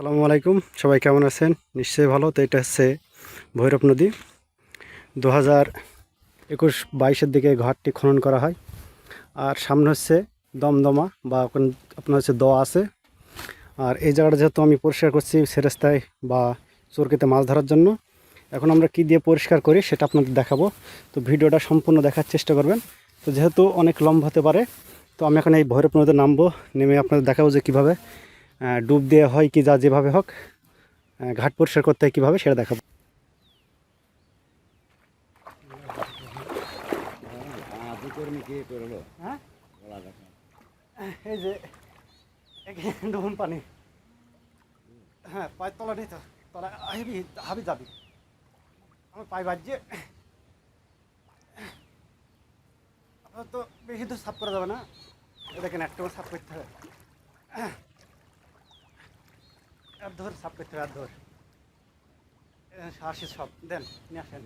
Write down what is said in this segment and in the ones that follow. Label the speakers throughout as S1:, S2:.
S1: আসসালামু আলাইকুম। সবাই কেমন আছেন? নিশ্চয়ই ভালো। তো এটা হচ্ছে ভৈরব নদী। দু হাজার একুশ বাইশের দিকে ঘাটটি খনন করা হয়। আর সামনে হচ্ছে দমদমা বা আপনার হচ্ছে দ আছে। আর এই জায়গাটা যেহেতু আমি পরিষ্কার করছি সেরেস্তায় বা চরকিতে মাছ ধরার জন্য, এখন আমরা কি দিয়ে পরিষ্কার করি সেটা আপনাদের দেখাবো। তো ভিডিওটা সম্পূর্ণ দেখার চেষ্টা করবেন। তো যেহেতু অনেক লম্বা হতে পারে, তো আমি এখন এই ভৈরব নদীতে নামবো, নেমে আপনাদের দেখাবো যে কীভাবে ডুব দিয়ে হয় কি যা যেভাবে হোক ঘাট পরিষ্কার করতে হয় কীভাবে সেটা দেখাবো। হ্যাঁ? এই যে ডুবুন পানি। হ্যাঁ পায়ের তলা নেই তো। তলা হাবি যাবি। আপনার তো বেশি দূর সাফ করা যাবে না। দেখেন, একটা সাফ করতে হবে। আর ধর সাফ করতে হবে আর ধর। আসি সব, দেন, নিয়ে আসেন।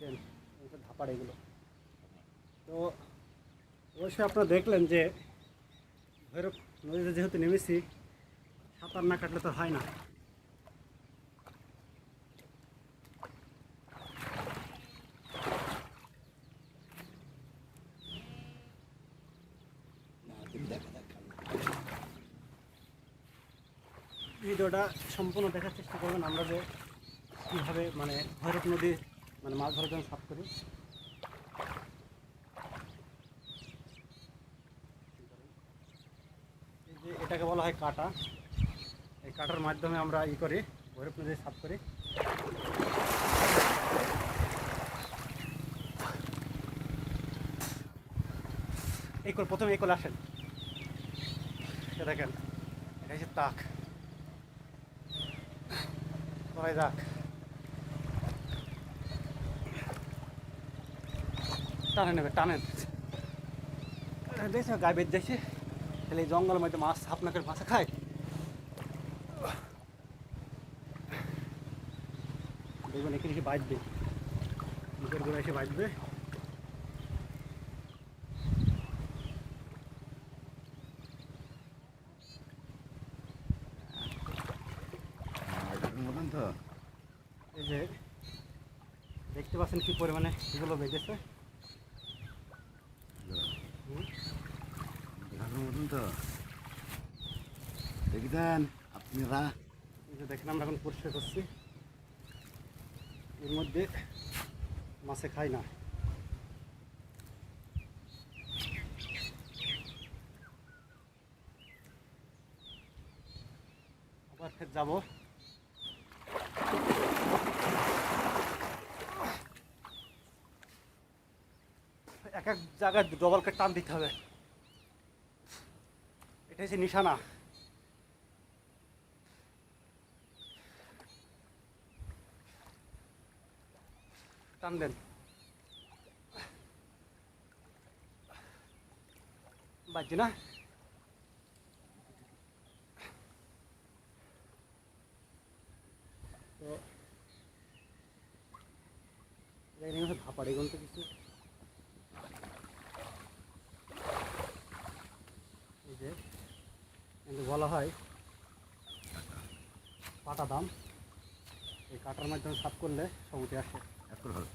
S1: দেন তো, অবশ্যই আপনারা দেখলেন যে, ভৈরব নদীতে যেহেতু নেমেছি, সাঁতার না কাটলে তো হয় না। ভিডিওটা সম্পূর্ণ দেখার চেষ্টা করবেন আমরা যে কীভাবে মানে ভৈরব নদী মানে মাছ ধরার জন্য সাফ করি। যে এটাকে বলা হয় কাটা। এই কাটার মাধ্যমে আমরা ই করি, ভৈরব নদী সাফ করি। এই প্রথমে এই করে আসেন। দেখেন, এটা হচ্ছে তাক। করাই যাক টানে নেবে টানেন দেখছ গায়ে বেদ দেখছে তাহলে এই জঙ্গলের মধ্যে মাছ আপনাকে মাছ খায়? দেখবেন এখানে এসে বাঁচবে। নিজের গোড়া এসে বাঁচবে।
S2: তো?
S1: এই যে দেখতে পাচ্ছেন কি পরিমাণে এগুলো বেঁধেছে?
S2: মতন তো। দেখি দেন আপনারা।
S1: এই যে দেখেন আমরা এখন পরিষ্কার করছি। এর মধ্যে মাছে খাই না। আবার ফের যাব। এক এক জায়গায় ডবলকে টান দিতে হবে। এটা হচ্ছে নিশানা। টান দেন। বাজছে না? তো ভাপাড়ি এগুলো তো কিছু এই যে কিন্তু বলা হয় কাটা দাম। এই কাটার মাধ্যমে সাফ করলে সবুটি আসে।
S2: একটু ভালো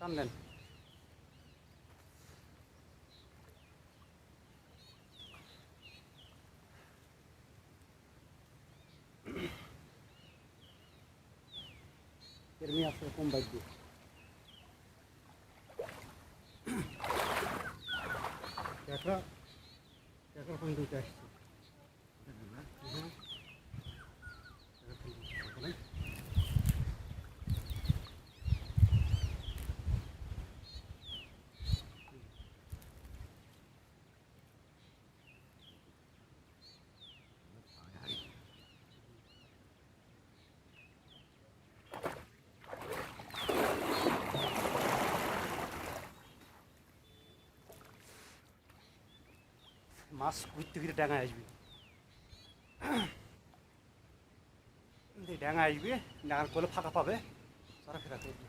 S1: টান দেন। এরমি আছে কম বাইক দিয়ে ক্যাকড়া ক্যাকড়া পর্যন্ত আসছে। মাছ ঘুরতে ঘুরতে ডাঙায় আসবে। ডাঙায় আসবে ডাঙার করলে ফাঁকা পাবে চলাফেরা করবে